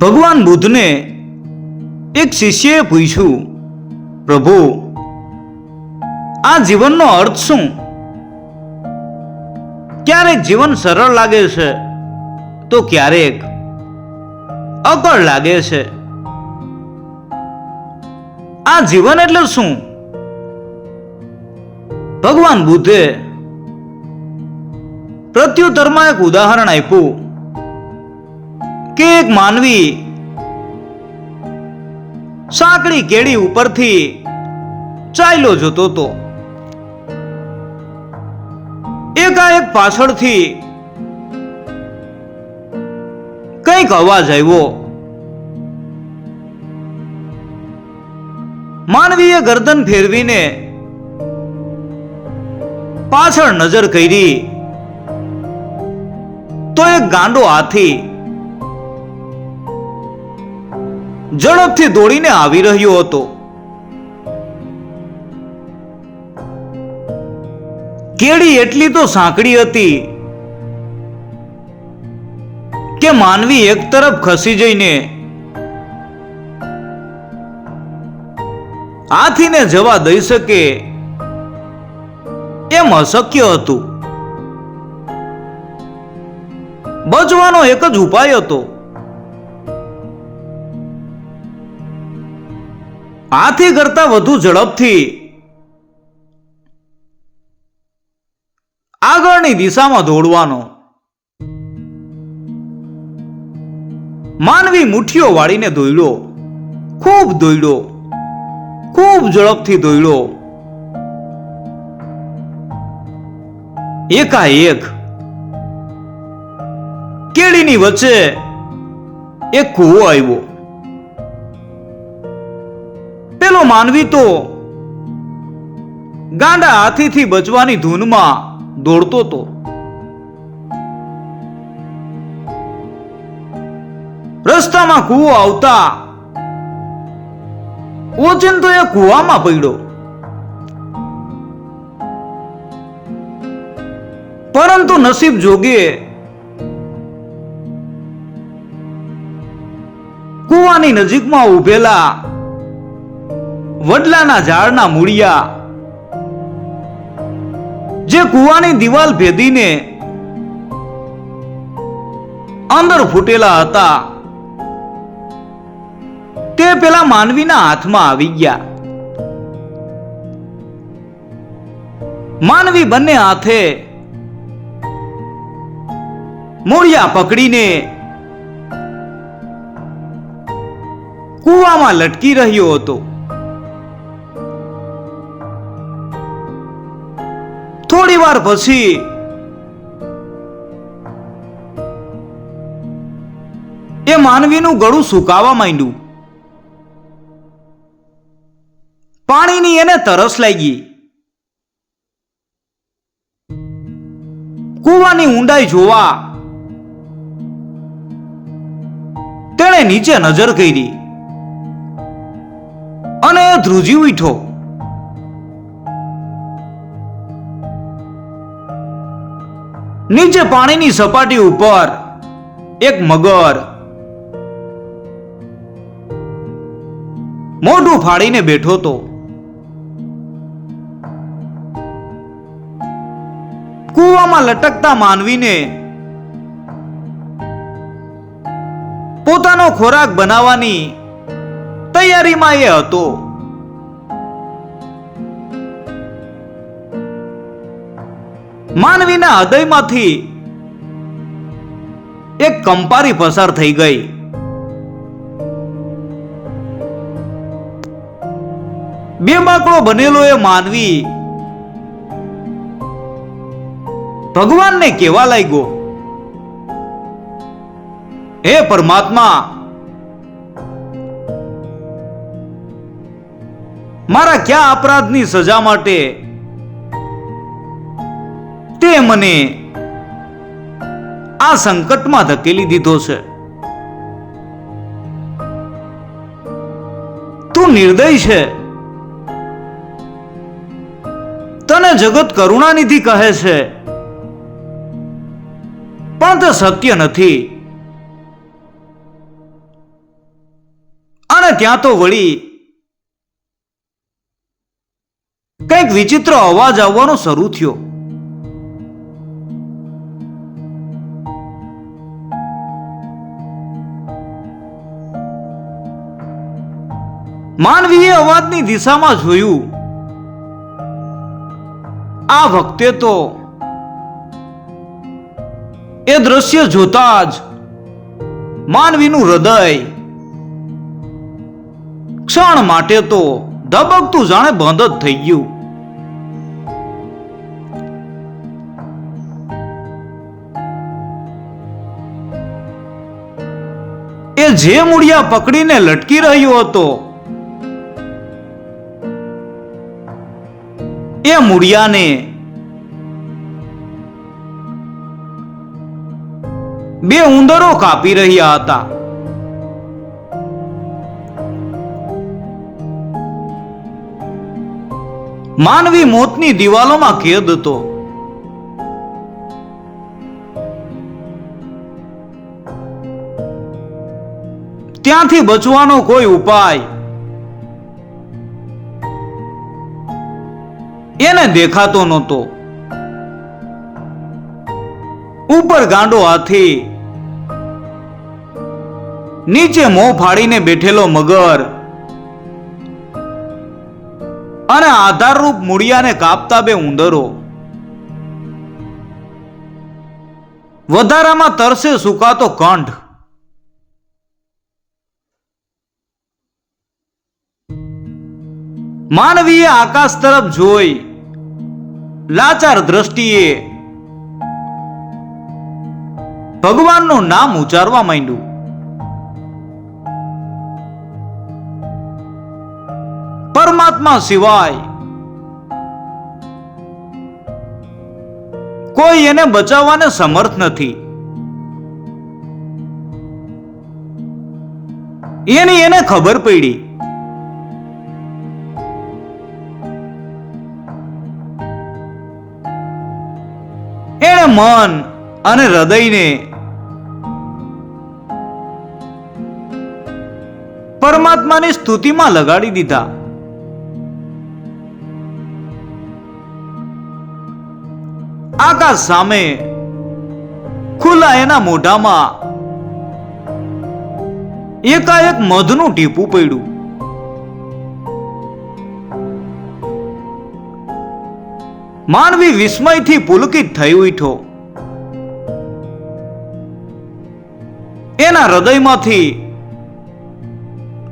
ભગવાન બુદ્ધને એક શિષ્યએ પૂછ્યું, પ્રભુ, આ જીવનનો અર્થ શું? ક્યારેક જીવન સરળ લાગે છે, તો ક્યારેક અકળ લાગે છે. આ જીવન એટલે શું? ભગવાન બુદ્ધે પ્રત્યુત્તરમાં એક ઉદાહરણ આપ્યું. કે એક માનવી. સાંકડી કેડી ઉપરથી ચાલ્યો જતો હતો એકાએક પાછળથી કંઈક અવાજ આવ્યો. માનવીએ ગરદન ફેરવીને પાછળ નજર કરી. તો એક ગાંડો હાથી ઝડપથી દોડીને આવી રહ્યો હતો. કેળી એટલી તો સાંકડી હતી કે માનવી એક તરફ ખસી જઈને હાથીને જવા દઈ શકે એમ અશક્ય હતું. બચવાનો એક જ ઉપાય હતો. હાથી કરતા વધુ ઝડપથી આગળની દિશામાં દોડવાનો. માનવી મુઠ્ઠીઓ વાળીને દોડ્યો ખૂબ દોડ્યો ખૂબ ઝડપથી દોડ્યો એકાએક. કેળીની વચ્ચે એક કૂવો આવ્યો. પેલો માનવી તો ગાંડા હાથીથી બચવાની ધૂનમાં દોડતો તો. રસ્તામાં કૂવો આવતા ઓચિંતો એ કૂવામાં પડ્યો. પરંતુ નસીબ જોગે કૂવાની નજીકમાં ઉભેલા વડલાના ઝાડના મૂળિયા. જે કૂવાની દિવાલ ભેદીને અંદર ફૂટેલા હતા. તે પેલા માનવીના હાથમાં આવી ગયા. માનવી બંને હાથે મૂળિયા પકડીને કૂવામાં લટકી રહ્યો હતો. થોડી વાર પછી એ માનવીનું ગળું સુકાવા માંડ્યું. પાણીની એને તરસ લાગી. કૂવાની ઊંડાઈ જોવા તેણે નીચે નજર કરી. અને ધ્રુજી ઉઠ્યો. નીચે પાણીની સપાટી ઉપર એક મગર. મોઢું ફાડીને બેઠો તો. કૂવામાં લટકતા માનવીને પોતાનો ખોરાક બનાવવાની તૈયારીમાં એ હતો. માનવીના હૃદયમાંથી એક કંપારી પસાર થઈ ગઈ. બે બાકડો બનેલો એ માનવી ભગવાનને કેવા લાગ્યો, હે પરમાત્મા, મારા ક્યાં અપરાધની સજા માટે તે મને આ સંકટમાં ધકેલી દીધો છે. તું નિર્દય છે. તને જગત કરુણાનિધિ કહે છે. પણ તે સત્ય નથી. અને ત્યાં તો વળી કંઈક વિચિત્ર અવાજ આવવાનો શરૂ થયો. માનવીએ અવાજની દિશામાં જોયું. આ વખતે તો એ દ્રશ્ય જોતા જ માનવીનું હૃદય ક્ષણ માટે તો ધબકતું જાણે બંધ જ થઈ ગયું. એ જે મૂળિયા પકડીને લટકી રહ્યો હતો એ મૂળિયાને બે ઉંદરો કાપી રહ્યા હતા? માનવી મોતની દિવાલોમાં કેદ હતો. ત્યાંથી બચવાનો કોઈ ઉપાય એને દેખાતો નહોતો. ઉપર ગાંડો હાથી નીચે મોં ફાડીને બેઠેલો મગર અને આધારરૂપ મૂળિયાને કાપતા બે ઉંદરો. વધારામાં તરસે સુકાતો કંઠ. માનવીએ આકાશ તરફ જોઈ લાચાર દ્રષ્ટિએ ભગવાનનું નામ ઉચ્ચારવા માંડ્યું. પરમાત્મા સિવાય કોઈ એને બચાવવાને સમર્થ નથી. એની એને ખબર પડી. એણે મન અને હૃદયને પરમાત્માની સ્તુતિમાં લગાડી દીધા. આકાશ સામે ખુલ્લા એના મોઢામાં એકાએક મધનું ટીપું પડ્યું. માનવી વિસ્મયથી પુલકિત થઈ ઉઠ્યો. એના હૃદયમાંથી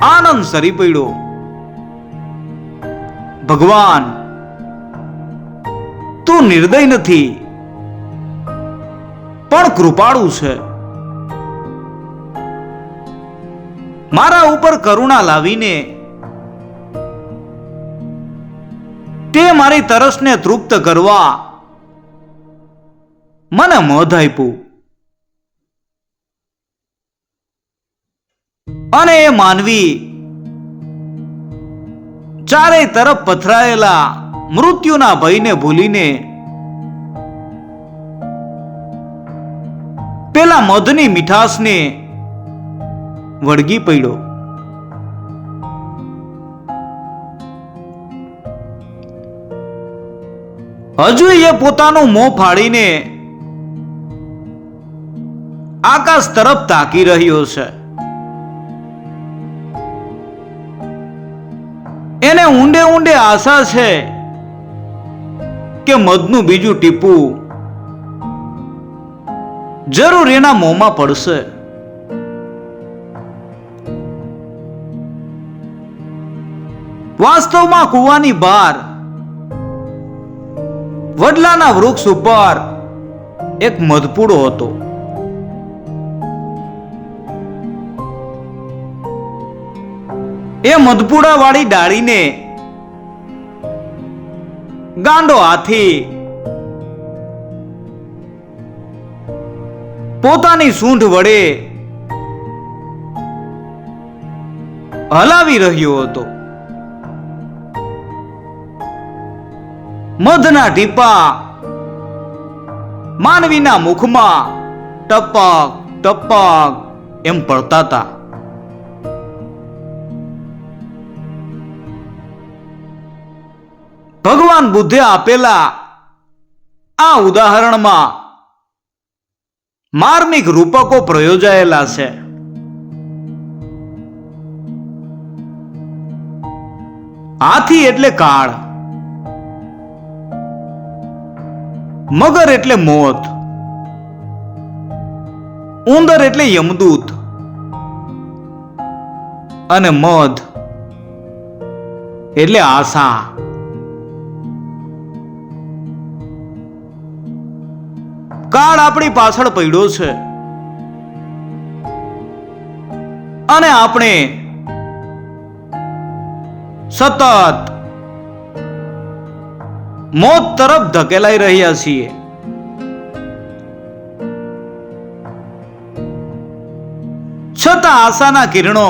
આનંદ સરી પડ્યો. ભગવાન, તું નિર્દય નથી, પણ કૃપાળુ છે. મારા ઉપર કરુણા લાવીને તે મારી તરસને તૃપ્ત કરવા મને મધ આપ્યું. અને એ માનવી ચારે તરફ પથરાયેલા મૃત્યુના ભયને ભૂલીને પેલા મધની મીઠાશને વળગી પડ્યો. હજુ એ પોતાનું મોં ફાડીને આકાશ તરફ તાકી રહ્યો છે. એને ઊંડે ઊંડે આશા છે કે મધનું બીજું ટીપું જરૂર એના મોંમાં પડશે. વાસ્તવમાં કુવાની બહાર વડલાના વૃક્ષ ઉપર એક મધપૂડો હતો. એ મધપુડા વાળી ડાળીને ગાંડો હાથી પોતાની સૂંઢ વડે હલાવી રહ્યો હતો. મધના ટીપા. માનવીના મુખમાં ટપક ટપક એમ પડતા હતા ભગવાન બુદ્ધે આપેલા આ ઉદાહરણમાં માર્મિક રૂપકો પ્રયોજાયેલા છે. હાથી એટલે કાળ. મગર એટલે મોત, ઉંદર એટલે યમદૂત અને મધ એટલે આશા કાળ આપણી પાછળ પડ્યો છે અને આપણે સતત મોત તરફ ધકેલાઈ રહ્યા છીએ. છતાં આશાના કિરણો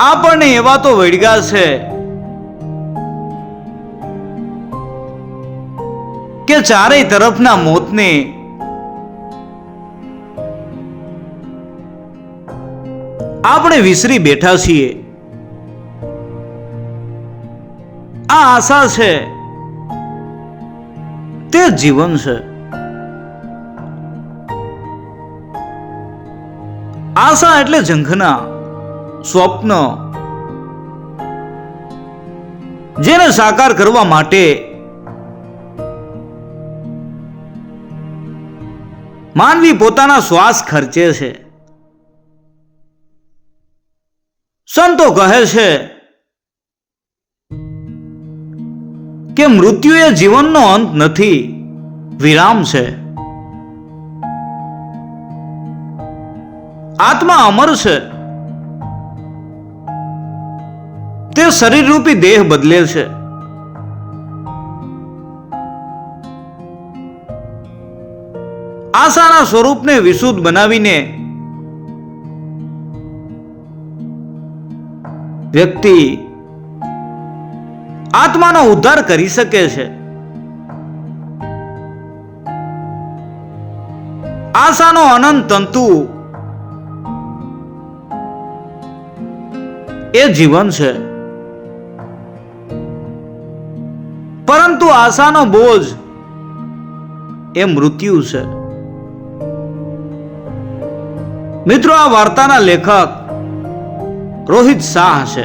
આપણને એવા તો વળગા છે કે ચારેય તરફના મોતને આપણે વિસરી બેઠા છીએ. આ આશા છે. તે જીવન છે. આશા એટલે ઝંખના, સ્વપ્ન, જેને સાકાર કરવા માટે માનવી પોતાના શ્વાસ ખર્ચે છે. સંતો કહે છે કે મૃત્યુ એ જીવનનો અંત નથી, વિરામ છે. આત્મા અમર છે. તે શરીરરૂપી દેહ બદલે છે. આશાના સ્વરૂપને વિશુદ્ધ બનાવીને વ્યક્તિ આત્માનો ઉદ્ધાર કરી શકે છે. આશાનો અનંત તંતુ એ જીવન છે. પરંતુ આશાનો બોજ એ મૃત્યુ છે. મિત્રો, આ વાર્તાના લેખક રોહિત શાહ છે